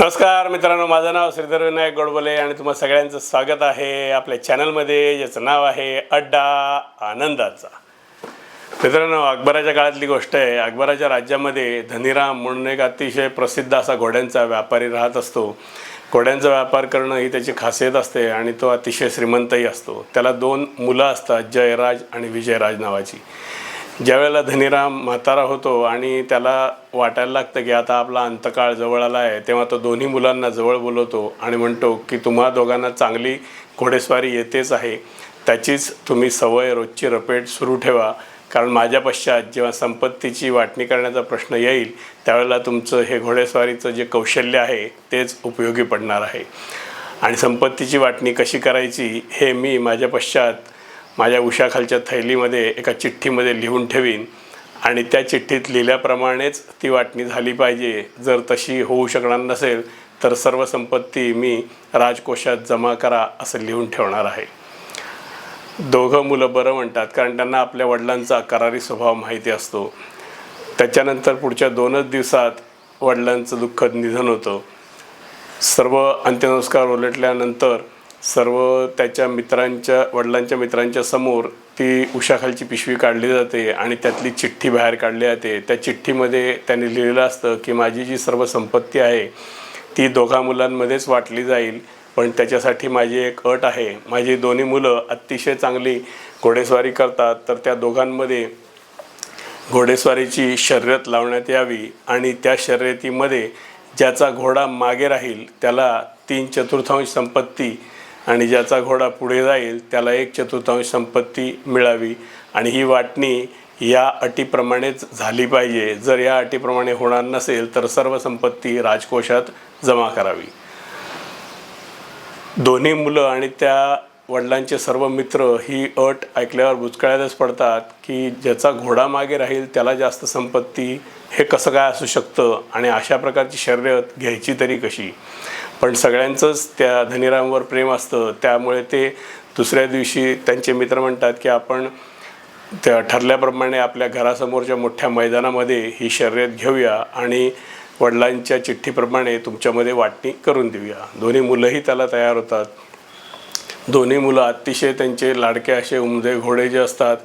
नमस्कार मित्रांनो माझं नाव श्रीधर विनायक गोडबोले आणि तुम्हा सगळ्यांचं स्वागत आहे आपल्या चॅनलमध्ये ज्याचं नाव आहे अड्डा आनंदाचा. मित्रांनो अकबराच्या काळातली गोष्ट आहे. अकबराच्या राज्यामध्ये धनीराम म्हणून एक अतिशय प्रसिद्ध असा घोड्यांचा व्यापारी राहत असतो. घोड्यांचा व्यापार करणं ही त्याची खासियत असते आणि तो अतिशय श्रीमंतही असतो. त्याला दोन मुलं असतात जयराज आणि विजयराज नावाची. ज्यावेळेला धनीराम म्हातारा होतो आणि त्याला वाटायला लागतं की आता आपला अंतकाळ जवळ आला आहे तेव्हा तो दोन्ही मुलांना जवळ बोलवतो आणि म्हणतो की तुम्हा दोघांना चांगली घोडेस्वारी येतेच आहे. त्याचीच तुम्ही सवय रोजची रपेट सुरू ठेवा कारण माझ्या पश्चात जेव्हा संपत्तीची वाटणी करण्याचा प्रश्न येईल त्यावेळेला तुमचं हे घोडेस्वारीचं जे कौशल्य आहे तेच उपयोगी पडणार आहे. आणि संपत्तीची वाटणी कशी करायची हे मी माझ्या पश्चात माझ्या उशाखालच्या थैलीमध्ये एका चिठ्ठीमध्ये लिहून ठेवीन. आणि त्या चिठ्ठीत लिहिल्याप्रमाणेच ती वाटणी झाली पाहिजे. जर तशी होऊ शकणार नसेल तर सर्व संपत्ती मी राजकोषात जमा करा असं लिहून ठेवणार आहे. दोघं मुलं बरं म्हणतात कारण त्यांना आपल्या वडिलांचा करारी स्वभाव माहिती असतो. त्याच्यानंतर पुढच्या दोनच दिवसात वडिलांचं दुःखद निधन होतं. सर्व अंत्यसंस्कार उलटल्यानंतर सर्व त्याच्या मित्रांच्या वडिलांच्या मित्रांच्या समोर ती उशाखालची पिशवी काढली जाते आणि त्यातली चिठ्ठी बाहेर काढली जाते. त्या चिठ्ठीमध्ये त्यांनी लिहिलेलं असतं की माझी जी सर्व संपत्ती आहे ती दोघा मुलांमध्येच वाटली जाईल पण त्याच्यासाठी माझी एक अट आहे. माझी दोन्ही मुलं अतिशय चांगली घोडेस्वारी करतात तर त्या दोघांमध्ये घोडेस्वारीची शर्यत लावण्यात यावी आणि त्या शर्यतीमध्ये ज्याचा घोडा मागे राहील त्याला तीन चतुर्थांश संपत्ती आणि ज्याचा घोडा पुढे जाईल त्याला एक चतुर्थांश संपत्ती मिळावी. आणि ही वाटणी या अटीप्रमाणेच झाली पाहिजे. जर या अटीप्रमाणे होणार नसेल तर सर्व संपत्ती राजकोषात जमा करावी. दोन्ही मुलं आणि त्या वडिलांचे सर्व मित्र ही अट ऐकल्यावर बुचकळ्यातच पडतात की ज्याचा घोडा मागे राहील त्याला जास्त संपत्ती हे कसं काय असू शकतं आणि अशा प्रकारची शर्यत घ्यायची तरी कशी? पण सगळ्यांचंच त्या धनीरामवर प्रेम असतं. त्यामुळे ते दुसऱ्या दिवशी त्यांचे मित्र म्हणतात की आपण त्या ठरल्याप्रमाणे आपल्या घरासमोरच्या मोठ्या मैदानामध्ये ही शर्यत घेऊया आणि वडिलांच्या चिठ्ठीप्रमाणे तुमच्यामध्ये वाटणी करून देऊया. दोन्ही मुलंही त्याला तयार होतात. दोन्ही मुलं अतिशय त्यांचे लाडके असे उमदे घोडे जे असतात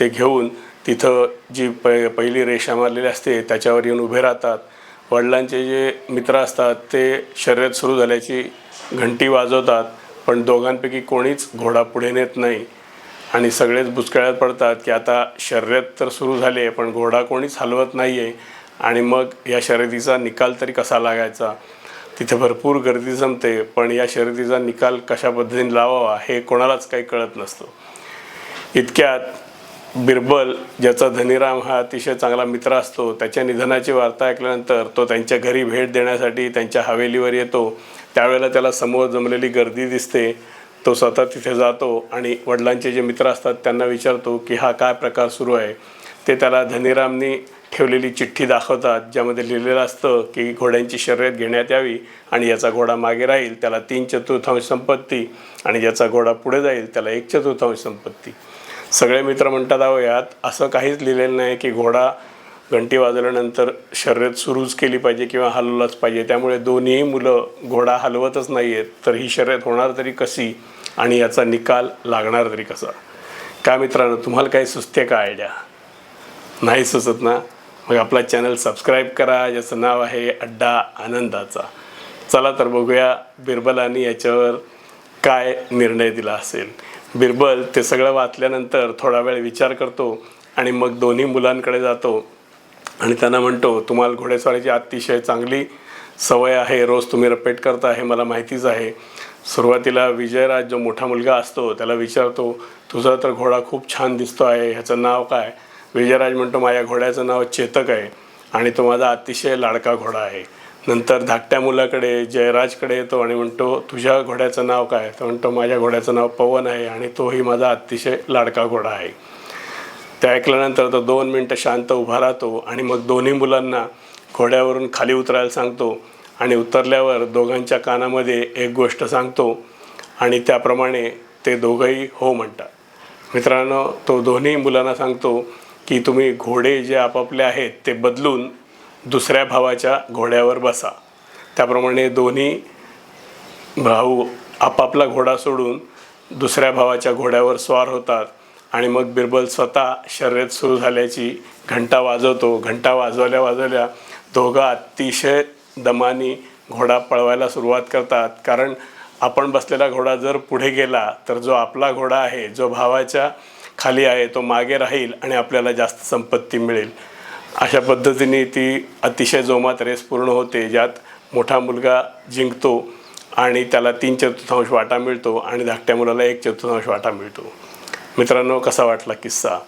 ते घेऊन तिथं जी प पहिली रेषा मारलेली असते त्याच्यावर येऊन उभे राहतात. वडिलांचे जे मित्र असतात ते शर्यत सुरू झाल्याची घंटी वाजवतात पण दोघांपैकी कोणीच घोडा पुढे नेत नाही. आणि सगळेच बुचकळ्यात पडतात की आता शर्यत तर सुरू झाली आहे पण घोडा कोणीच हलवत नाही आहे आणि मग या शर्यतीचा निकाल तरी कसा लागायचा? तिथे भरपूर गर्दी जमते पण या शर्यतीचा निकाल कशा पद्धतीने लावावा हे कोणालाच काही कळत नसतं. इतक्यात बिरबल ज्याचा धनीराम हा अतिशय चांगला मित्र असतो त्याच्या निधनाची वार्ता ऐकल्यानंतर तो त्यांच्या घरी भेट देण्यासाठी त्यांच्या हवेलीवर येतो. त्यावेळेला त्याला समोर जमलेली गर्दी दिसते. तो स्वतः तिथे जातो आणि वडिलांचे जे मित्र असतात त्यांना विचारतो की हा काय प्रकार सुरू आहे? ते त्याला धनीरामनी ठेवलेली चिठ्ठी दाखवतात ज्यामध्ये लिहिलेलं असतं की घोड्यांची शर्यत घेण्यात यावी आणि याचा घोडा मागे राहील त्याला तीन चतुर्थांश संपत्ती आणि ज्याचा घोडा पुढे जाईल त्याला एक चतुर्थांश संपत्ती. सगळे मित्र म्हणतात अहो यात असं काहीच लिहिलेलं नाही की घोडा घंटी वाजवल्यानंतर शर्यत सुरूच केली पाहिजे किंवा हलवलाच पाहिजे. त्यामुळे दोन्ही मुलं घोडा हलवतच नाही आहेत तर ही शर्यत होणार तरी कशी आणि याचा निकाल लागणार तरी कसा? काय मित्रांनो तुम्हाला काही सुचते का आयडिया नाही सुचत ना? मग आपला चॅनल सबस्क्राईब करा. ज्याचं नाव आहे अड्डा आनंदाचा. चला तर बघूया बिरबलांनी याच्यावर काय निर्णय दिला असेल. बिरबल ते सगळं वाचल्यानंतर थोडा वेळ विचार करतो आणि मग दोन्ही मुलांकडे जातो. आणि त्यांना म्हणतो तुम्हाला घोडेस्वारीची अतिशय चांगली सवय आहे. रोज तुम्ही रपेट करता हे मला माहितीच आहे. सुरुवातीला विजयराज जो मोठा मुलगा असतो त्याला विचारतो तुझा तर घोडा खूप छान दिसतो आहे. ह्याचं नाव काय? विजयराज म्हणतो माझ्या घोड्याचं नाव चेतक आहे आणि तो माझा अतिशय लाडका घोडा आहे. नंतर धाकट्या मुलाकडे जयराजकडे येतो आणि म्हणतो तुझ्या घोड्याचं नाव काय? तो म्हणतो माझ्या घोड्याचं नाव पवन आहे आणि तोही माझा अतिशय लाडका घोडा आहे. ते ऐकल्यानंतर तो दोन मिनटं शांत उभा राहतो आणि मग दोन्ही मुलांना घोड्यावरून खाली उतरायला सांगतो आणि उतरल्यावर दोघांच्या कानामध्ये एक गोष्ट सांगतो आणि त्याप्रमाणे ते दोघंही हो म्हणतात. मित्रांनो तो दोन्ही मुलांना सांगतो की तुम्ही घोडे जे आपापले आहेत ते बदलून दुसऱ्या भावाच्या घोड्यावर बसा. त्याप्रमाणे दोन्ही भाऊ आपापला घोडा सोडून दुसऱ्या भावाच्या घोड्यावर स्वार होतात आणि मग बिरबल स्वतः शर्यत सुरू झाल्याची घंटा वाजवतो. घंटा वाजवल्या वाजवल्या दोघं अतिशय दमानी घोडा पळवायला सुरुवात करतात. कारण आपण बसलेला घोडा जर पुढे गेला तर जो आपला घोडा आहे जो भावाच्या खाली आहे तो मागे राहील आणि आपल्याला जास्त संपत्ती मिळेल. अशा पद्धतीने ती अतिशय जोमात रेस पूर्ण होते ज्यात मोठा मुलगा जिंकतो आणि त्याला तीन चतुर्थांश वाटा मिळतो आणि धाकट्या मुलाला एक चतुर्थांश वाटा मिळतो. मित्रांनो कसा वाटला किस्सा?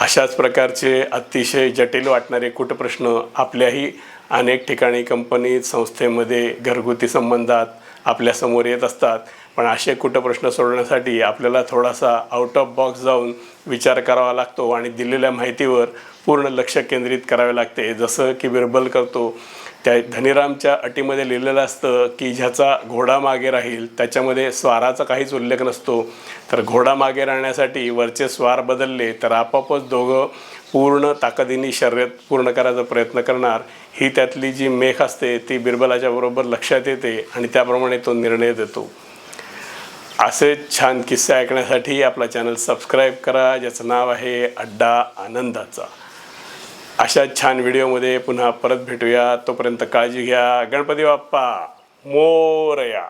अशाच प्रकारचे अतिशय जटिल वाटणारे कुटप्रश्न आपल्याही अनेक ठिकाणी कंपनीत संस्थेमध्ये घरगुती संबंधात आपल्यासमोर येत असतात. पण असे कुटप्रश्न सोडवण्यासाठी आपल्याला थोडासा आउट ऑफ बॉक्स जाऊन विचार करावा लागतो आणि दिलेल्या माहितीवर पूर्ण लक्ष केंद्रित करावे लागते. जसं की बिरबल करतो त्या धनीरामच्या अटीमध्ये लिहिलेलं असतं की ज्याचा घोडा मागे राहील त्याच्यामध्ये स्वाराचा काहीच उल्लेख नसतो. तर घोडा मागे राहण्यासाठी वरचे स्वार बदलले तर आपोआपच दोघं पूर्ण ताकदीने शर्यत पूर्ण करायचा प्रयत्न करणार. ही त्यातली जी मेख असते ती बिरबलाच्या बरोबर लक्षात येते आणि त्याप्रमाणे तो निर्णय देतो. असे छान किस्से ऐकण्यासाठी आपला चॅनल सबस्क्राईब करा ज्याचं नाव आहे अड्डा आनंदाचा. अशा छान व्हिडिओमध्ये पुन्हा परत भेटूया. तोपर्यंत काळजी घ्या. गणपती बाप्पा मोरया.